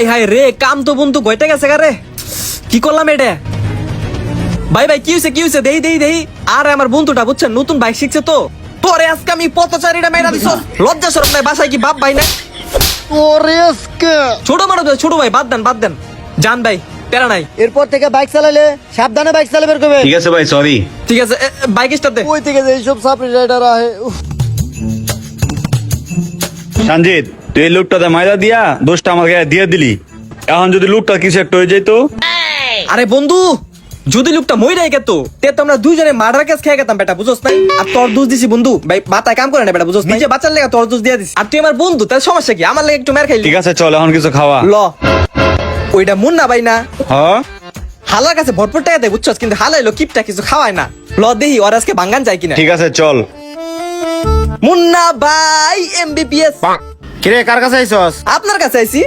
High high রে কাম তো বন্ধু গইতে গেছে গারে কি করলাম এটা? ভাই ভাই কি হয়েছে কি হয়েছে দেই দেই দেই। আর আমার বন্ধুটা বুঝছেন নতুন বাইক শিখছে তো। তোরে আজকে আমি পথচারীটা মেরা দিছ। লজ্জা সরম নাই বাসায় কি বাপ ভাই নাই? ওরে আজকে? ছোট মারো তো, ছোট ভাই বাদ দেন বাদ দেন। জান ভাই তেরা নাই। এরপর থেকে বাইক চালালে সাবধানে বাইক চালাবে কবে ঠিক আছে ভাই সরি ঠিক আছে বাইক স্টার্ট দে। ওই থেকে যে এইসব সাপ্রি রাইডার আহে সঞ্জিত তুই এই লুকটাতে মাইরা দিয়া দোষটা আমার গায়ে দিয়ে দিলি। এখন যদি লুকটা কিছু একটা হয়ে যেত আরে বন্ধু যদি লোকটা মইরাই গেত তে তো আমরা দুইজনে মার্ডার কেস খেয়ে গেতাম বেটা বুঝোস নাই? আর তোর দোষ দিছি বন্ধু ভাই মাথায় কাম করে না বেটা বুঝোস নিজে বাচ্চার লেগে তোর দোষ দিয়ে দিছি। আর তুই আমার বন্ধু তার সমস্যা কি? আমার লেগে একটু মের খাইলি। ঠিক আছে চল এখন কিছু খাওয়া। ল। ওইটা মুন্না ভাই না। হ্যাঁ হালার কাছে ভরপুর টাকা দেয় বুঝছস? কিন্তু হালাইলো কিপটা কিছু খাওয়ায় না। ল দেহি ওর আজকে ভাঙ্গান যায় কিনা। ঠিক আছে চল। মুন্না ভাই এমবিবিএস কিরে কার কাছে আইসস আপনার কাছে আইছি।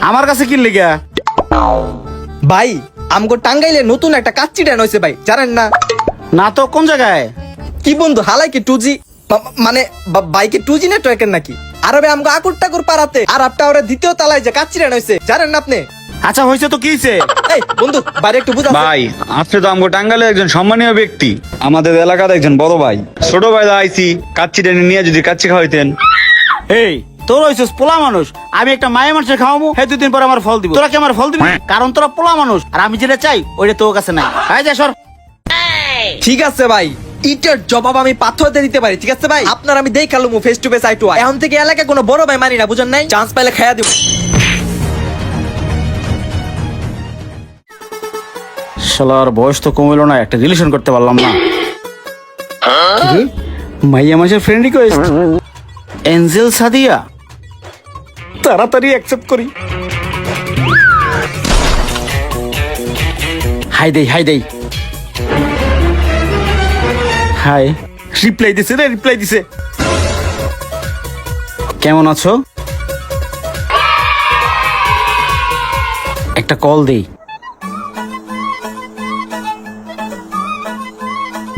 আমার কাছে কি লিগা ভাই আমগো টাঙ্গাইলে নতুন একটা কাচ্চি ড্যান হয়েছে ভাই জানেন না? না তো কোন জায়গায়? কি বন্ধু হালাই কি টু জি? মানে বা- বাইকে টু জি নেটওয়ার্কের নাকি? আর ভাই আমগো আকুর টাকুর পাড়াতে আর আপটা ওরা দ্বিতীয় তালায় যে কাচ্চি ড্যান হয়েছে জানেন না আপনি? আচ্ছা হয়েছে তো কি হয়েছে এই বন্ধু বাইরে একটু বুঝা ভাই আপনি তো আমগো টাঙ্গালে একজন সম্মানীয় ব্যক্তি। আমাদের এলাকার একজন বড় ভাই। ছোট ভাই দা আইছি কাচ্চি টেনে নিয়ে যদি কাচ্চি খাওয়াইতেন। এই তোর হইছিস পোলা মানুষ আমি একটা মায়ের মানুষের খাওয়াবো হে দুদিন পর আমার ফল দিব। তোরা কি আমার ফল দিবি? কারণ তোরা পোলা মানুষ আর আমি যেটা চাই ওইটা তোর কাছে নাই। আয় যা সর। ঠিক আছে ভাই ইটার জবাব আমি পাথরতে দিতে পারি ঠিক আছে ভাই? আপনার আমি দেই কালুমু ফেস টু ফেস আই টু এখন থেকে এলাকায় কোনো বড় ভাই মানি না বুঝেন নাই? চান্স পাইলে খাইয়া দিব। শালার বয়স তো কমিলো না একটা রিলেশন করতে পারলাম না। মাইয়া মাসের ফ্রেন্ড রিকোয়েস্ট এঞ্জেল সাদিয়া? তাড়াতাড়ি অ্যাকসেপ্ট করি। হাই দেই হাই দেই। হাই রিপ্লাই দিছে রে রিপ্লাই দিছে। কেমন আছো? একটা কল দেই।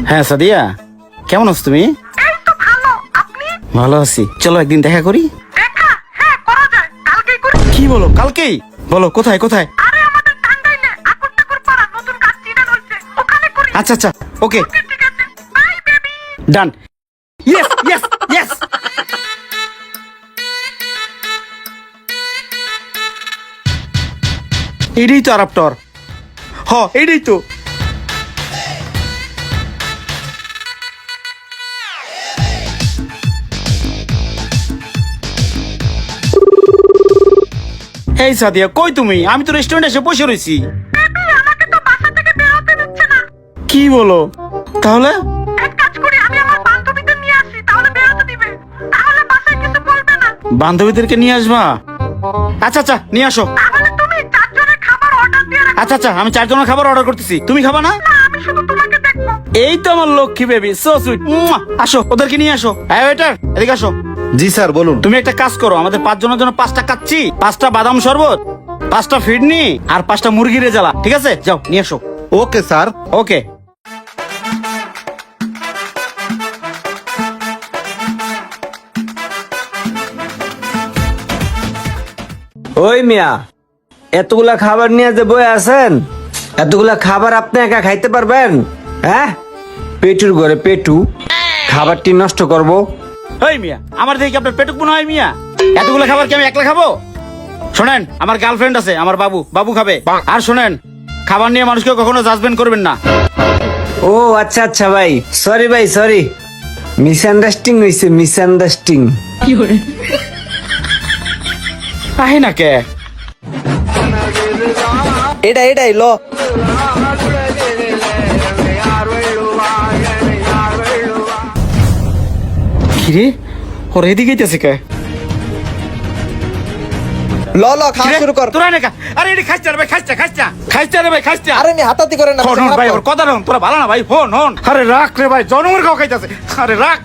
হ্যাঁ সাদিয়া। কেমন আছো তুমি? ভালো আছি। চলো একদিন দেখা করি। কি বলো? কালকেই? বলো কোথায় কোথায়? আচ্ছা আচ্ছা okay. Done yes yes yes এটাই তো আরাপটর হ এটাই তো। এই সাদিয়া কই তুমি? আমি তো রেস্টুরেন্টে এসে বসে রয়েছি আমাকে তো বাসা থেকে বের দিচ্ছে না। কি বলো? তাহলে? এক কাজ করি আমি আমার বান্ধবীদের নিয়ে আসি তাহলে বের দিবে। তাহলে বাসায় কিছু বলবে না। বান্ধবীদেরকে নিয়ে আসবা? আচ্ছা আচ্ছা নিয়ে আসো। তাহলে তুমি চারজনের খাবার অর্ডার দিয়ে রাখো। আচ্ছা আচ্ছা আমি চারজনের খাবার অর্ডার করতেছি। তুমি খাবা না? না, আমি শুধু তোমাকে দেখব। এই তো আমার লক্ষ্মী বেবি সো সুইট আসো ওদেরকে নিয়ে আসো। হ্যাঁ ওয়েটার এদিকে আসো। জি স্যার বলুন। তুমি একটা কাজ করো আমাদের পাঁচ জনের জন্য পাঁচটা কাচ্ছি পাঁচটা বাদাম শরবত পাঁচটা ফিডনি আর পাঁচটা মুরগি রেজালা ঠিক আছে? যাও নিয়ে এসো। Okay sir. ওকে। ওই মিয়া এতগুলা খাবার নিয়ে যে বই আছেন এতগুলা খাবার আপনি একা খাইতে পারবেন? হ্যাঁ? পেটুর ঘরে পেটু খাবারটি নষ্ট করব এই মিয়া আমার দেখি আপনার পেটুক মনে হয় মিয়া? এতগুলো খাবার কি আমি একলা খাব? শোনেন আমার গার্লফ্রেন্ড আছে আমার বাবু বাবু খাবে। আর শোনেন খাবার নিয়ে মানুষকে কখনো জাজমেন্ট করবেন না। ও আচ্ছা আচ্ছা ভাই। সরি ভাই সরি মিসআন্ডারস্ট্যান্ডিং হয়েছে মিসআন্ডারস্ট্যান্ডিং আহে না কে? এটা এটাই ল। কিরে? ওর এদিকে যেতেছে কে? ল ল খাওয়া শুরু কর। তোরা না আরে এটি খাইছে রে ভাই খাইছে খাইছে। খাইছে রে ভাই খাইছে। আরে নি হাতাতি করে না হন ভাই ওর কথা হন তোরা ভালো না ভাই ফোন হন। আরে রাখ রে ভাই জনমের খাও খাইতেছে। আরে রাখ।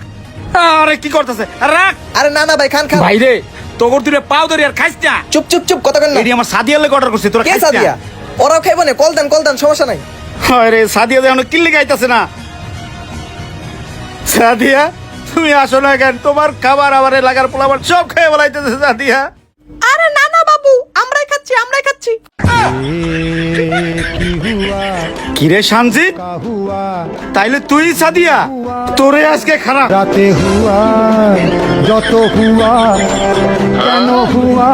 আরে কি করতেছে? আরে রাখ। আরে না না ভাই খান খান। ভাই রে তোর তুই পাও ধরে আর খাইছ না। চুপ চুপ চুপ কথা কেন না। এটি আমার সাদিয়ার লেগে অর্ডার করছি তোরা কে সাদিয়া? ওরাও খাইবো না কল দেন কল দেন সমস্যা নাই। আরে সাদিয়া যেন কিল্লি গাইতেছে না। সাদিয়া? তুমি আসো না কেন? তোমার খাবার আমার এলাকার পোলাবার সব খেয়ে বলাইতেছে সাদিয়া আরে না না বাবু আমরাই খাচ্ছি আমরাই খাচ্ছি। কিরে শান্তি তাইলে তুই সাদিয়া তোরে আজকে খারাপ। রাতে হুয়া যত হুয়া কেন হুয়া?